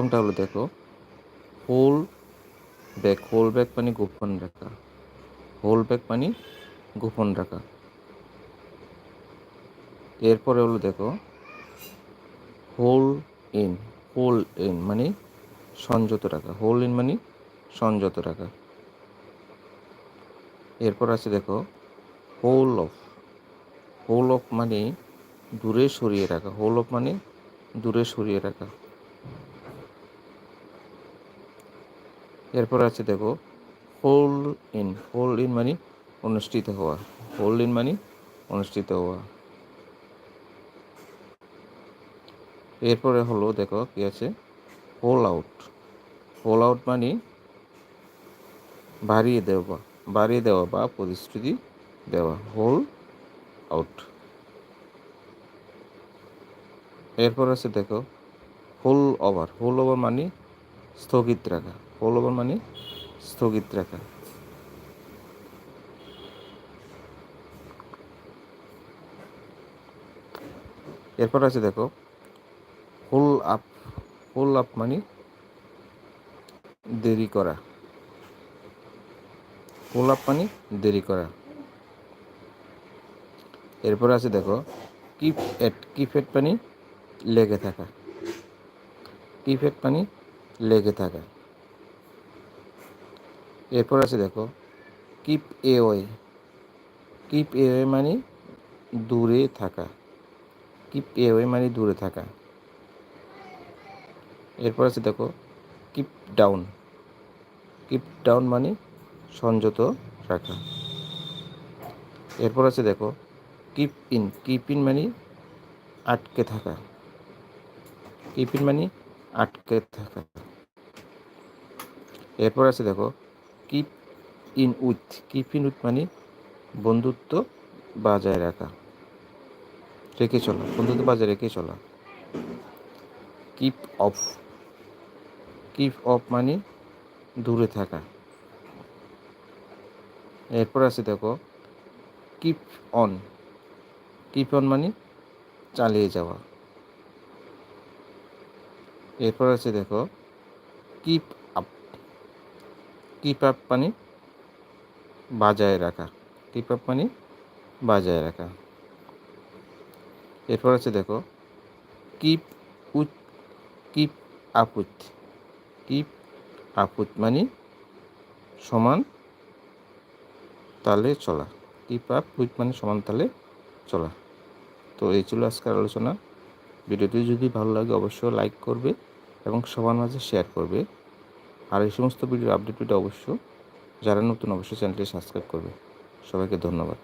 প্রথমটা হলো দেখো হোল ব্যাক হোল ব্যাক মানে গোপন রাখা। হোল ব্যাক মানে গোপন রাখা। এরপরে হলো দেখো হোল ইন হোল ইন মানে সংযত রাখা। হোল ইন মানে সংযত রাখা। এরপর আছে দেখো হোল অফ হোল অফ মানে দূরে সরিয়ে রাখা। হোল অফ মানে দূরে সরিয়ে রাখা। এরপর আছে দেখো হোল ইন হোল ইন মানে অনুষ্ঠিত হওয়া হোল ইন মানে অনুষ্ঠিত হওয়া। এরপরে হলো দেখো কি আছে হোল আউট হোল আউট মানে বাড়িয়ে দেওয়া বাড়িয়ে দেওয়া বা প্রতিশ্রুতি দেওয়া হোল আউট এরপর আছে দেখো হোল ওভার হোল ওভার মানে স্থগিত রাখা। ওভার মানে স্থগিত রাখা। এরপর আছে দেখো হোল আপ হোল আপ মানে দেরি করা। হোল আপ মানে দেরি করা। এরপর আছে দেখো কিপ এট কিপ এট মানে লেগে থাকা। কিপ এট মানে লেগে থাকা। এরপর আছে দেখো keep away keep away মানে দূরে থাকা কিপ এ ওয়ে মানে দূরে থাকা। এরপর আছে দেখো কিপ ডাউন কিপ ডাউন মানে সংযত রাখা। এরপর আছে দেখো কিপ ইন কিপ ইন মানে আটকে থাকা। কিপ ইন মানে আটকে থাকা। এরপর আছে দেখো keep in with keep in with মানে বন্ধুত্ব বজায় রাখা। রেখে চলা, বন্ধুত্ব বজায় রেখে চলা। কিপ অফ কিপ অফ মানে দূরে থাকা। এরপর আছে দেখো কিপ অন কিপ অন মানে চালিয়ে যাওয়া। এরপর আছে দেখো কিপ কিপ আপ মানে বাজায় রাখা কিপ আপ মানে বাজায় রাখা এরপর আছে দেখো keep with keep up with keep up with মানে সমান তালে চলা কিপ আপ উইথ মানে সমান তালে চলা। তো এই ছিল আজকের আলোচনা। ভিডিওটি যদি ভালো লাগে অবশ্যই লাইক করবে এবং সবার মাঝে শেয়ার করবে। আর এই সমস্ত ভিডিওর আপডেট পেতে অবশ্য যারা নতুন, অবশ্যই চ্যানেলটি সাবস্ক্রাইব করবে। সবাইকে ধন্যবাদ।